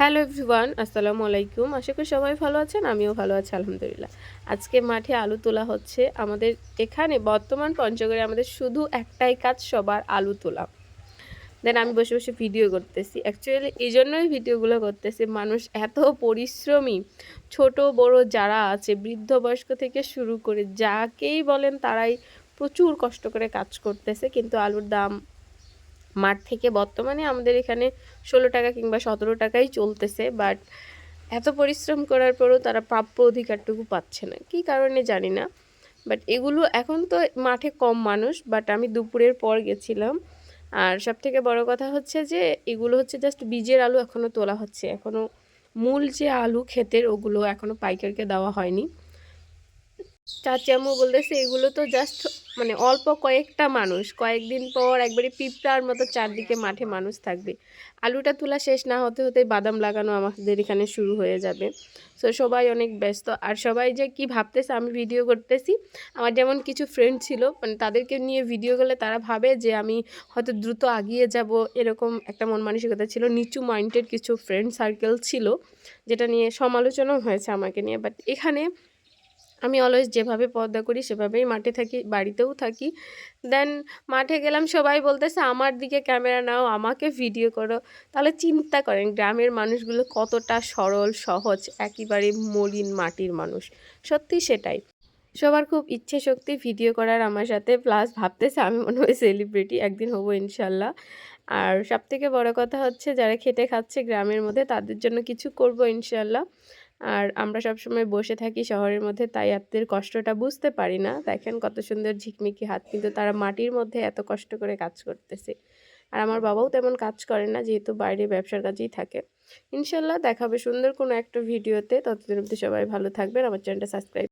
Hello everyone, আসসালামু আলাইকুম। আশা করি সবাই ভালো আছেন, আমিও ভালো আছি, আলহামদুলিল্লাহ। আজকে মাঠে আলু তোলা হচ্ছে। আমাদের এখানে বর্তমান পঞ্চগড়ে আমাদের শুধু একটাই কাজ, সবার আলু তোলা। দেন আমি বসে বসে ভিডিও করতেছি। অ্যাকচুয়ালি এই জন্যই ভিডিওগুলো করতেছি। মানুষ এত পরিশ্রমী, ছোট, বড় যারা আছে, বৃদ্ধ বয়স্ক থেকে শুরু করে যাকেই বলেন, তারাই প্রচুর কষ্ট করে কাজ করতেছে। কিন্তু আলুর দাম মাঠ থেকে বর্তমানে আমাদের এখানে ষোলো টাকা কিংবা সতেরো টাকাই চলতেছে বাট এত পরিশ্রম করার পরও তারা প্রাপ্য অধিকারটুকু পাচ্ছে না। কী কারণে জানি না বাট এগুলো এখন তো মাঠে কম মানুষ বাট আমি দুপুরের পর গেছিলাম। আর সব থেকে বড় কথা হচ্ছে যে, এগুলো হচ্ছে জাস্ট বীজের আলু এখনও তোলা হচ্ছে। এখনও মূল যে আলু ক্ষেতের ওগুলো এখনও পাইকারকে দেওয়া হয়নি। চাচি আম্মু বলতেছে, এগুলো তো জাস্ট মানে অল্প কয়েকটা মানুষ। কয়েকদিন পর একবারে পিঁপড়ার মতো চারদিকে মাঠে মানুষ থাকবে। আলুটা তোলা শেষ না হতে হতে বাদাম লাগানো আমাদের এখানে শুরু হয়ে যাবে। সো সবাই অনেক ব্যস্ত। আর সবাই যে কি ভাবতেছে, আমি ভিডিও করতেছি। আমার যেমন কিছু ফ্রেন্ড ছিল মানে তাদেরকে নিয়ে ভিডিও করলে তারা ভাবে যে আমি হয়তো দ্রুত আগিয়ে যাব। এরকম একটা মন মানসিকতা ছিল। নিচু মাইন্ডের কিছু ফ্রেন্ড সার্কেল ছিল, যেটা নিয়ে সমালোচনাও হয়েছে আমাকে নিয়ে। বাট এখানে আমি অলওয়েজ যেভাবে পর্দা করি, সেভাবেই মাঠে থাকি, বাড়িতেও থাকি। দেন মাঠে গেলাম, সবাই বলতেছে, আমার দিকে ক্যামেরা নাও, আমাকে ভিডিও করো। তাহলে চিন্তা করেন, গ্রামের মানুষগুলো কতটা সরল, সহজ, একেবারে মলিন মাটির মানুষ। সত্যি সেটাই। সবার খুব ইচ্ছে শক্তি ভিডিও করার আমার সাথে, প্লাস ভাবতেছে আমি মনে হয় সেলিব্রিটি, একদিন হব ইনশাল্লাহ। আর সব থেকে বড় কথা হচ্ছে, যারা খেটে খাচ্ছে গ্রামের মধ্যে, তাদের জন্য কিছু করব ইনশাল্লাহ। আর আমরা সবসময় বসে থাকি শহরের মধ্যে, তাই আপনাদের কষ্টটা বুঝতে পারি না। দেখেন কত সুন্দর ঝিকমিকি হাত, কিন্তু তারা মাটির মধ্যে এত কষ্ট করে কাজ করতেছে। আর আমার বাবাও তেমন কাজ করে না, যেহেতু বাইরে ব্যবসার কাজেই থাকে। ইনশাল্লাহ দেখাবে সুন্দর কোনো একটা ভিডিওতে। ততদিন অবধি সবাই ভালো থাকবেন। আমার চ্যানেলটা সাবস্ক্রাইব